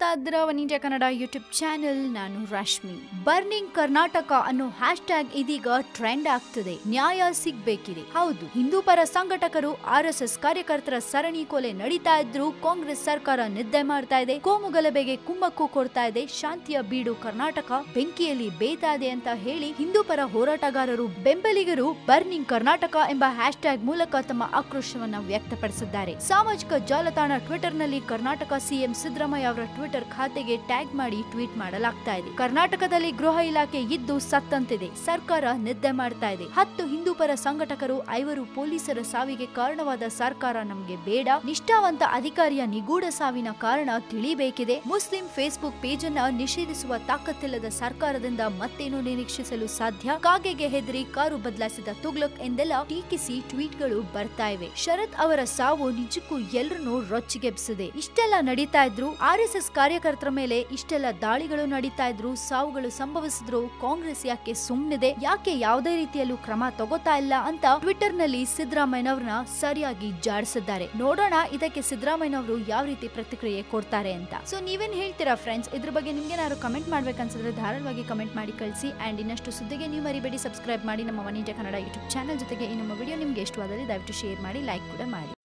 ನೋಡ್ತಾ ಇದ್ದೀರ one India Kannada YouTube channel ನಾನು ರಶ್ಮಿ. ಬರ್ನಿಂಗ್ ಕರ್ನಾಟಕ ಅನ್ನೋ ಹ್ಯಾಶ್ ಟ್ಯಾಗ್ ಇದೀಗ ಟ್ರೆಂಡ್ ಆಗ್ತಿದೆ. ನ್ಯಾಯ ಸಿಗ್ಬೇಕಿದೆ. ಹೌದು, ಹಿಂದೂ ಪರ ಸಂಘಟಕರು ಆರ್ ಎಸ್ ಎಸ್ ಕಾರ್ಯಕರ್ತರ ಸರಣಿ ಕೊಲೆ ನಡೀತಾ ಇದ್ರು ಕಾಂಗ್ರೆಸ್ ಸರ್ಕಾರ ನಿದ್ದೆ ಮಾಡ್ತಾ ಇದೆ. ಕೋಮು ಗಲಭೆಗೆ ಕುಮ್ಮಕ್ಕು ಕೊಡ್ತಾ ಇದೆ. ಶಾಂತಿಯ ಬೀಡು ಕರ್ನಾಟಕ ಬೆಂಕಿಯಲ್ಲಿ ಬೇಯ್ತಾ ಇದೆ ಅಂತ ಹೇಳಿ ಹಿಂದೂ ಪರ ಹೋರಾಟಗಾರರು ಬೆಂಬಲಿಗರು ಬರ್ನಿಂಗ್ ಕರ್ನಾಟಕ ಎಂಬ ಹ್ಯಾಶ್ ಟ್ಯಾಗ್ ಮೂಲಕ ತಮ್ಮ ಆಕ್ರೋಶವನ್ನ ವ್ಯಕ್ತಪಡಿಸಿದ್ದಾರೆ. ಸಾಮಾಜಿಕ ಜಾಲತಾಣ ಟ್ವಿಟರ್ನಲ್ಲಿ ಕರ್ನಾಟಕ ಸಿಎಂ ಸಿದ್ದರಾಮಯ್ಯ ಅವರ ಟ್ವಿಟರ್ ಖಾತೆಗೆ ಟ್ಯಾಗ್ ಮಾಡಿ ಟ್ವೀಟ್ ಮಾಡಲಾಗ್ತಾ ಇದೆ. ಕರ್ನಾಟಕದಲ್ಲಿ ಗೃಹ ಇಲಾಖೆ ಇದ್ದು ಸತ್ತಂತಿದೆ. ಸರ್ಕಾರ ನಿದ್ದೆ ಮಾಡ್ತಾ ಇದೆ. ಹತ್ತು ಹಿಂದೂ ಪರ ಸಂಘಟಕರು, ಐವರು ಪೊಲೀಸರ ಸಾವಿಗೆ ಕಾರಣವಾದ ಸರ್ಕಾರ ನಮಗೆ ಬೇಡ. ನಿಷ್ಠಾವಂತ ಅಧಿಕಾರಿಯ ನಿಗೂಢ ಸಾವಿನ ಕಾರಣ ತಿಳಿಬೇಕಿದೆ. ಮುಸ್ಲಿಂ ಫೇಸ್ಬುಕ್ ಪೇಜ್ ಅನ್ನ ನಿಷೇಧಿಸುವ ತಾಕತ್ತಿಲ್ಲದ ಸರ್ಕಾರದಿಂದ ಮತ್ತೇನು ನಿರೀಕ್ಷಿಸಲು ಸಾಧ್ಯ? ಕಾಗೆಗೆ ಹೆದರಿ, ಕಾರು ಬದಲಾಯಿಸಿದ ತುಗ್ಲಕ್ ಎಂದೆಲ್ಲ ಟೀಕಿಸಿ ಟ್ವೀಟ್ಗಳು ಬರ್ತಾ ಇವೆ. ಶರತ್ ಅವರ ಸಾವು ನಿಜಕ್ಕೂ ಎಲ್ರನ್ನೂ ರೊಚ್ಚಿಗೆಬ್ಸಿದೆ. ಇಷ್ಟೆಲ್ಲ ನಡೀತಾ ಇದ್ರು ಆರ್ ಎಸ್ ಎಸ್ ಕಾರ್ಯಕರ್ತರ ಮೇಲೆ ಇಷ್ಟೆಲ್ಲ ದಾಳಿಗಳು ನಡೀತಾ ಇದ್ರು ಸಾವುಗಳು ಸಂಭವಿಸಿದ್ರು ಕಾಂಗ್ರೆಸ್ ಯಾಕೆ ಸುಮ್ನಿದೆ? ಯಾಕೆ ಯಾವುದೇ ರೀತಿಯಲ್ಲೂ ಕ್ರಮ ತಗೋತಾ ಇಲ್ಲ ಅಂತ ಟ್ವಿಟರ್ನಲ್ಲಿ ಸಿದ್ದರಾಮಯ್ಯನವ್ರನ್ನ ಸರಿಯಾಗಿ ಜಾಡಿಸಿದ್ದಾರೆ. ನೋಡೋಣ ಇದಕ್ಕೆ ಸಿದ್ದರಾಮಯ್ಯನವರು ಯಾವ ರೀತಿ ಪ್ರತಿಕ್ರಿಯೆ ಕೊಡ್ತಾರೆ ಅಂತ. ಸೊ ನೀವೇನ್ ಹೇಳ್ತೀರಾ ಫ್ರೆಂಡ್ಸ್ ಇದ್ರ ಬಗ್ಗೆ ನಿಮ್ಗೆ ಏನಾದ್ರು ಕಮೆಂಟ್ ಮಾಡ್ಬೇಕನ್ಸಿದ್ರೆ ಧಾರಾಳವಾಗಿ ಕಮೆಂಟ್ ಮಾಡಿ ಕಳಿಸಿ. ಅಂಡ್ ಇನ್ನಷ್ಟು ಸುದ್ದಿಗೆ ನೀವು ಮರಿಬೇಡಿ ಸಬ್ಸ್ಕ್ರೈಬ್ ಮಾಡಿ ನಮ್ಮ ಇಂಡಿಯಾ ಕನ್ನಡ ಯೂಟ್ಯೂಬ್ ಚಾನಲ್ ಜೊತೆಗೆ ಈ ನಮ್ಮ ವಿಡಿಯೋ ನಿಮ್ಗೆ ಇಷ್ಟವಾದಲ್ಲಿ ದಯವಿಟ್ಟು ಶೇರ್ ಮಾಡಿ ಲೈಕ್ ಕೂಡ ಮಾಡಿ.